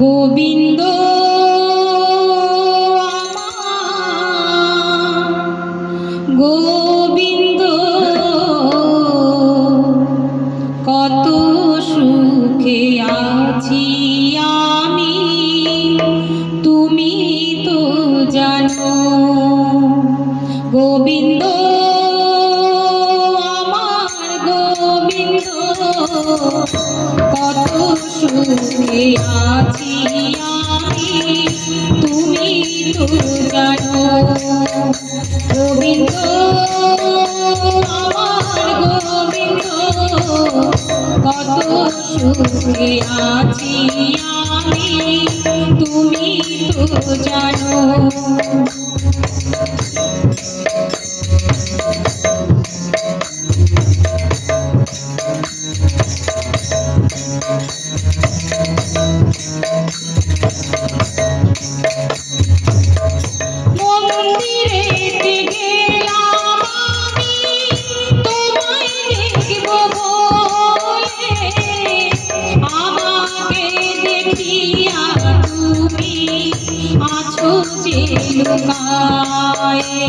গোবিন্দ আমার গোবিন্দ, কত সুখে আছি তুমি তো জানো গোবিন্দ, আমার গোবিন্দ, কত সুখে আছি আমি। তুমি তো জানো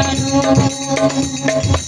Thank you.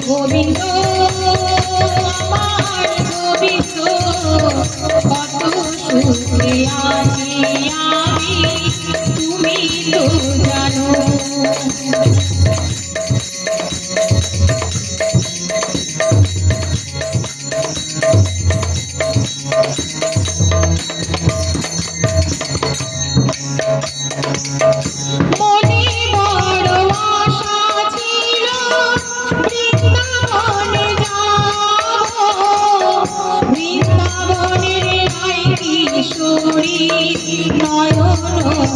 গোবিন্দ আমার গোবিন্দ কত সুখে আছে